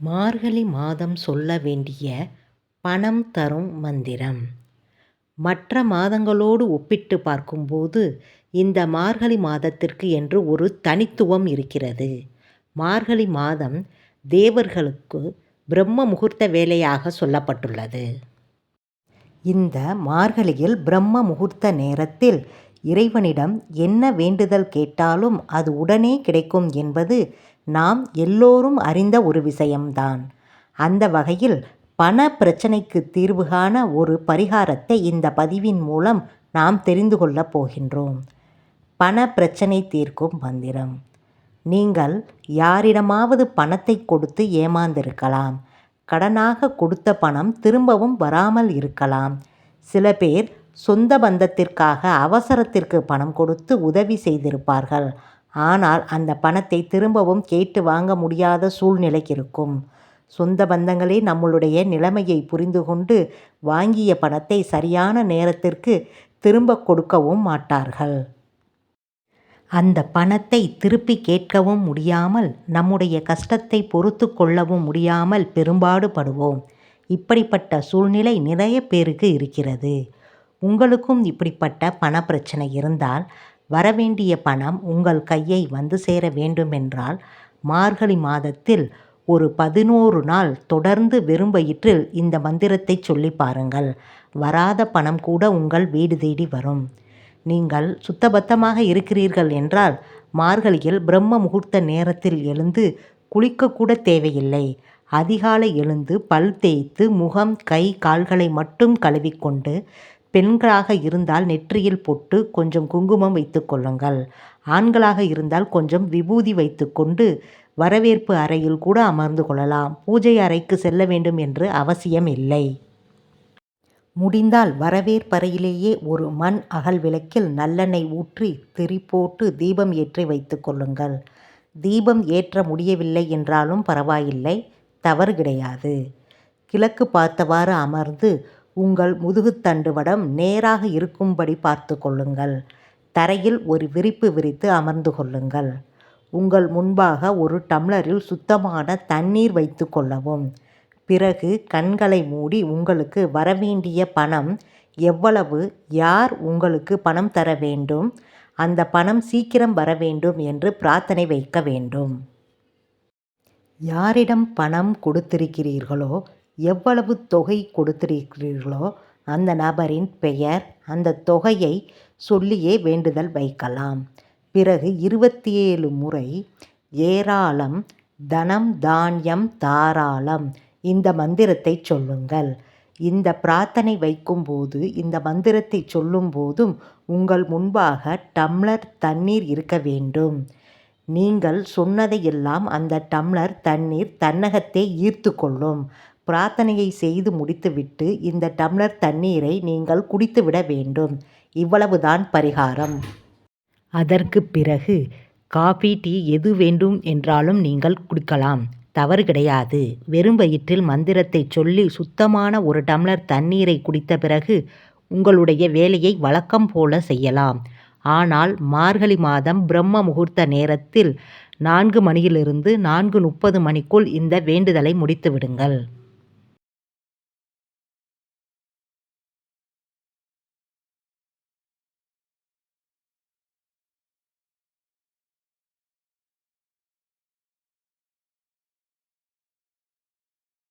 மார்கழி மாதம் சொல்ல வேண்டிய பணம் தரும் மந்திரம் மற்ற மாதங்களோடு ஒப்பிட்டு பார்க்கும்போது இந்த மார்கழி மாதத்திற்கு என்று ஒரு தனித்துவம் இருக்கிறது. மார்கழி மாதம் தேவர்களுக்கு பிரம்ம முகூர்த்த வேலையாக சொல்லப்பட்டுள்ளது. இந்த மார்கழியில் பிரம்ம முகூர்த்த நேரத்தில் இறைவனிடம் என்ன வேண்டுதல் கேட்டாலும் அது உடனே கிடைக்கும் என்பது நாம் எல்லோரும் அறிந்த ஒரு விஷயம்தான். அந்த வகையில் பண பிரச்சனைக்கு தீர்வு காண ஒரு பரிகாரத்தை இந்த பதிவின் மூலம் நாம் தெரிந்து கொள்ளப் போகின்றோம். பண பிரச்சனை தீர்க்கும் மந்திரம் நீங்கள் யாரிடமாவது பணத்தை கொடுத்து ஏமாந்திருக்கலாம். கடனாக கொடுத்த பணம் திரும்பவும் வராமல் இருக்கலாம். சில பேர் சொந்த பந்தத்திற்காக அவசரத்திற்கு பணம் கொடுத்து உதவி செய்திருப்பார்கள். ஆனால் அந்த பணத்தை திரும்பவும் கேட்டு வாங்க முடியாத சூழ்நிலை இருக்கும். சொந்த பந்தங்களே நம்மளுடைய நிலைமையை புரிந்து கொண்டு வாங்கிய பணத்தை சரியான நேரத்திற்கு திரும்பக் கொடுக்கவும் மாட்டார்கள். அந்த பணத்தை திருப்பி கேட்கவும் முடியாமல் நம்முடைய கஷ்டத்தை பொறுத்து கொள்ளவும் முடியாமல் பெரும்பாடுபடுவோம் இப்படிப்பட்ட சூழ்நிலை நிறைய பேருக்கு இருக்கிறது. உங்களுக்கும் இப்படிப்பட்ட பண பிரச்சனை இருந்தால் வரவேண்டிய பணம் உங்கள் கையை வந்து சேர வேண்டுமென்றால் மார்கழி மாதத்தில் ஒரு பதினோரு நாள் தொடர்ந்து வெறும் வயிற்றில் இந்த மந்திரத்தை சொல்லி பாருங்கள். வராத பணம் கூட உங்கள் வீடு தேடி வரும். நீங்கள் சுத்தபத்தமாக இருக்கிறீர்கள் என்றால் மார்கழியில் பிரம்ம முகூர்த்த நேரத்தில் எழுந்து குளிக்கக்கூட தேவையில்லை. அதிகாலை எழுந்து பல் தேய்த்து முகம் கை கால்களை மட்டும் கழுவிக்கொண்டு பெண்களாக இருந்தால் நெற்றியில் பொட்டு கொஞ்சம் குங்குமம் வைத்து கொள்ளுங்கள். ஆண்களாக இருந்தால் கொஞ்சம் விபூதி வைத்துக்கொண்டு வரவேற்பு அறையில் கூட அமர்ந்து கொள்ளலாம். பூஜை அறைக்கு செல்ல வேண்டும் என்று அவசியம் இல்லை. முடிந்தால் வரவேற்பறையிலேயே ஒரு மண் அகல் விளக்கில் நல்லெண்ணெய் ஊற்றி திரி போட்டு தீபம் ஏற்றி வைத்துக் கொள்ளுங்கள். தீபம் ஏற்ற முடியவில்லை என்றாலும் பரவாயில்லை தவறு கிடையாது. கிழக்கு பார்த்தவாறு அமர்ந்து உங்கள் முதுகுத்தண்டு வடம் நேராக இருக்கும்படி பார்த்து கொள்ளுங்கள். தரையில் ஒரு விரிப்பு விரித்து அமர்ந்து கொள்ளுங்கள். உங்கள் முன்பாக ஒரு டம்ளரில் சுத்தமான தண்ணீர் வைத்து கொள்ளவும். பிறகு கண்களை மூடி உங்களுக்கு வரவேண்டிய பணம் எவ்வளவு யார் உங்களுக்கு பணம் தர வேண்டும் அந்த பணம் சீக்கிரம் வர வேண்டும் என்று பிரார்த்தனை வைக்க வேண்டும். யாரிடம் பணம் கொடுத்திருக்கிறீர்களோ எவ்வளவு தொகை கொடுத்திருக்கிறீர்களோ அந்த நபரின் பெயர் அந்த தொகையை சொல்லியே வேண்டுதல் வைக்கலாம். பிறகு இருபத்தி ஏழு முறை ஏராளம் தனம் தானியம் தாராளம் இந்த மந்திரத்தை சொல்லுங்கள். இந்த பிரார்த்தனை வைக்கும்போது இந்த மந்திரத்தை சொல்லும்போதும் உங்கள் முன்பாக டம்ளர் தண்ணீர் இருக்க வேண்டும். நீங்கள் சொன்னதையெல்லாம் அந்த டம்ளர் தண்ணீர் தன்னகத்தை ஈர்த்து கொள்ளும். பிரார்த்தனையை செய்து முடித்துவிட்டு இந்த டம்ளர் தண்ணீரை நீங்கள் குடித்துவிட வேண்டும். இவ்வளவுதான் பரிகாரம். அதற்கு பிறகு காஃபி டீ எது வேண்டும் என்றாலும் நீங்கள் குடிக்கலாம். தவறு கிடையாது. வெறும் வயிற்றில் மந்திரத்தை சொல்லி சுத்தமான ஒரு டம்ளர் தண்ணீரை குடித்த பிறகு உங்களுடைய வேலையை வழக்கம் போல செய்யலாம். ஆனால் மார்கழி மாதம் பிரம்ம முகூர்த்த நேரத்தில் நான்கு மணியிலிருந்து நான்கு முப்பது மணிக்குள் இந்த வேண்டுதலை முடித்து விடுங்கள்.